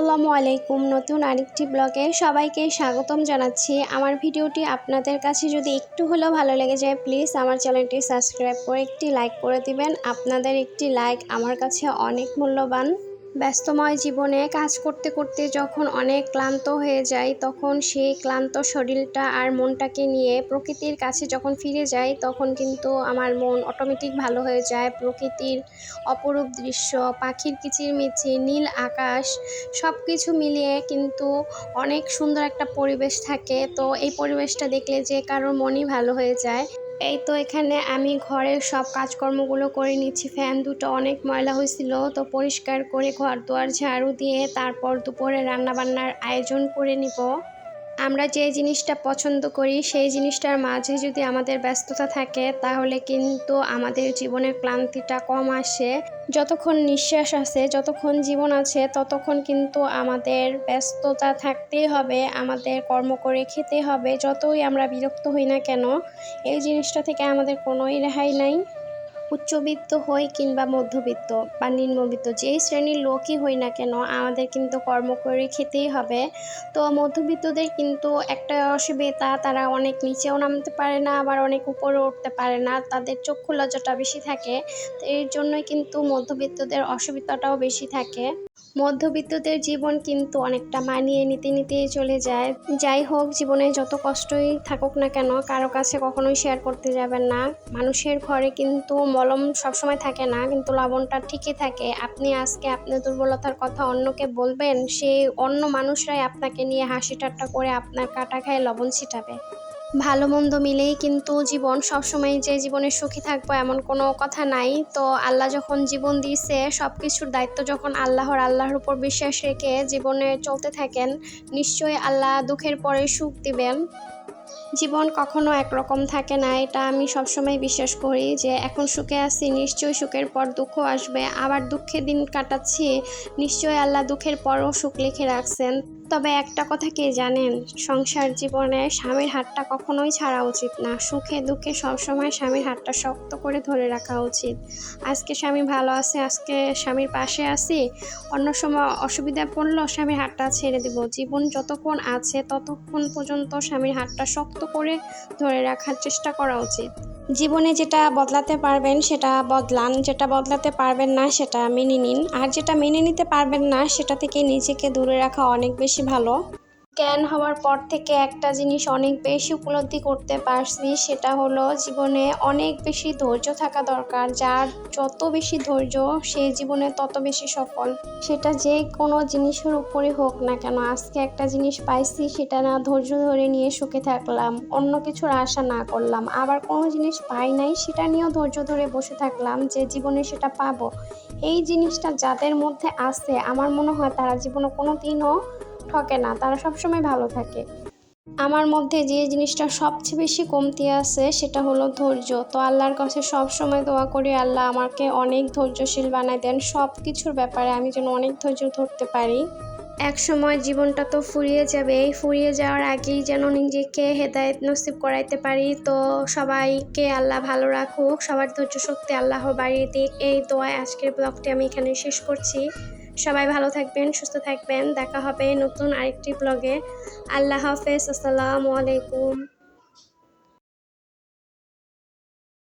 আসসালামু আলাইকুম। নতুন আরেকটি ব্লগে সবাইকে স্বাগতম জানাচ্ছি। আমার ভিডিওটি আপনাদের কাছে যদি একটু হলেও ভালো লেগে যায়, প্লিজ আমার চ্যানেলটি সাবস্ক্রাইব করে একটি লাইক করে দিবেন। আপনাদের একটি লাইক আমার কাছে অনেক মূল্যবান। ব্যস্তময় জীবনে কাজ করতে করতে যখন অনেক ক্লান্ত হয়ে যায়, তখন সেই ক্লান্ত শরীরটা আর মনটাকে নিয়ে প্রকৃতির কাছে যখন ফিরে যাই, তখন কিন্তু আমার মন অটোমেটিক ভালো হয়ে যায়। প্রকৃতির অপরূপ দৃশ্য, পাখির কিচিরমিচির নীল আকাশ সব কিছু মিলিয়ে কিন্তু অনেক সুন্দর একটা পরিবেশ থাকে। তো এই পরিবেশটা দেখলে যে কারোর মনই ভালো হয়ে যায়। এই তো এখানে আমি ঘরের সব কাজকর্মগুলো করে নিচ্ছি। ফ্যান দুটো অনেক ময়লা হয়েছিল, তো পরিষ্কার করে ঘর দুয়ার ঝাড়ু দিয়ে তারপর দুপুরে রান্নাবান্নার আয়োজন করে নিব। আমরা যে জিনিসটা পছন্দ করি, সেই জিনিসটার মাঝে যদি আমাদের ব্যস্ততা থাকে, তাহলে কিন্তু আমাদের জীবনের ক্লান্তিটা কম আসে। যতক্ষণ নিঃশ্বাস আছে, যতক্ষণ জীবন আছে, ততক্ষণ কিন্তু আমাদের ব্যস্ততা থাকতেই হবে, আমাদের কর্ম করে খেতে হবে। যতই আমরা বিরক্ত হই না কেন, এই জিনিসটা থেকে আমাদের কোনোই রেহাই নাই। উচ্চবিত্ত হই কিংবা মধ্যবিত্ত বা নিম্নবিত্ত, যেই শ্রেণির লোকই হই না কেন, আমাদের কিন্তু কর্ম করে খেতেই হবে। তো মধ্যবিত্তদের কিন্তু একটা অসুবিধা, তারা অনেক নিচেও নামতে পারে না, আবার অনেক উপরে উঠতে পারে না, তাদের চক্ষু লজ্জাটা বেশি থাকে। তো এর জন্যই কিন্তু মধ্যবিত্তদের অসুবিধাটাও বেশি থাকে। মধ্যবিত্তদের জীবন কিন্তু অনেকটা মানিয়ে নিতে, নিতেই চলে যায়। যাই হোক, জীবনে যত কষ্টই থাকুক না কেন, কারও কাছে কখনোই শেয়ার করতে যাবেন না। মানুষের ঘরে কিন্তু মলম সবসময় থাকে না, কিন্তু লবণটা ঠিকই থাকে। আপনি আজকে আপনার দুর্বলতার কথা অন্যকে বলবেন, সেই অন্য মানুষরাই আপনাকে নিয়ে হাসি ঠাট্টা করে আপনার কাটা খায় লবণ ছিটাবে। ভালো মন্দ মিলেই কিন্তু জীবন, সবসময় যে জীবনে সুখী থাকব এমন কোনো কথা নাই। তো আল্লাহ যখন জীবন দিয়েছে সব কিছুর দায়িত্ব যখন আল্লাহর আল্লাহর উপর বিশ্বাস রেখে জীবনে চলতে থাকেন, নিশ্চয়ই আল্লাহ দুঃখের পরে সুখ দিবেন। জীবন কখনো একরকম থাকে না, এটা আমি সবসময় বিশ্বাস করি যে এখন সুখে আছি, নিশ্চয়ই সুখের পর দুঃখ আসবে, আবার দুঃখে দিন কাটাচ্ছি, নিশ্চয়ই আল্লাহ দুঃখের পরও সুখ লিখে রাখছেন। তবে একটা কথা কে জানেন, সংসার জীবনে স্বামীর হাতটা কখনোই ছাড়া উচিত না, সুখে দুঃখে সবসময় স্বামীর হাতটা শক্ত করে ধরে রাখা উচিত। আজকে স্বামী ভালো আছে, আজকে স্বামীর পাশে আছি, অন্য সময় অসুবিধা পড়ল স্বামীর হাতটা ছেড়ে দেব। জীবন যতক্ষণ আছে ততক্ষণ পর্যন্ত স্বামীর হাতটা শক্ত করে ধরে রাখার চেষ্টা করা উচিত। জীবনে যেটা বদলাতে পারবেন, সেটা বদলান। যেটা বদলাতে পারবেন না, সেটা মেনে নিন। আর যেটা মেনে নিতে পারবেন না, সেটা থেকে নিজেকে দূরে রাখা অনেক বেশি ভালো। জ্ঞান হওয়ার পর থেকে একটা জিনিস অনেক বেশি উপলব্ধি করতে পারছি, সেটা হলো জীবনে অনেক বেশি ধৈর্য থাকা দরকার। যার যত বেশি ধৈর্য, সে জীবনে তত বেশি সফল। সেটা যে কোনো জিনিসের উপরে হোক না কেন, আজকে একটা জিনিস পাইছি, সেটা না ধৈর্য ধরে নিয়ে সুখে থাকলাম, অন্য কিছুর আশা না করলাম, আবার কোনো জিনিস পাই নাই, সেটা নিয়েও ধৈর্য ধরে বসে থাকলাম যে জীবনে সেটা পাবো। এই জিনিসটা যাদের মধ্যে আছে, আমার মনে হয় তারা জীবনে কোনো দিনও ঠকে না, তারা সবসময় ভালো থাকে। আমার মধ্যে যে জিনিসটা সবচেয়ে বেশি কমতি আছে সেটা হলো ধৈর্য। তো আল্লাহর কাছে সব সময় দোয়া করি, আল্লাহ আমাকে অনেক ধৈর্যশীল বানায় দেন। সব কিছুর ব্যাপারে আমি যেন অনেক ধৈর্য ধরতে পারি। এক সময় জীবনটা তো ফুরিয়ে যাবে। এই ফুরিয়ে যাওয়ার আগেই যেন নিজেকে হেদায়ত নসিব করাইতে পারি। তো সবাইকে আল্লাহ ভালো রাখুক। সবার ধৈর্য শক্তি আল্লাহ বাড়িয়ে দিক। এই দোয়ায় আজকের ব্লগটি আমি এখানে শেষ করছি। সবাই ভালো থাকবেন সুস্থ থাকবেন। দেখা হবে নতুন আরেকটি ব্লগে আল্লাহ হাফেজ আসসালামু আলাইকুম।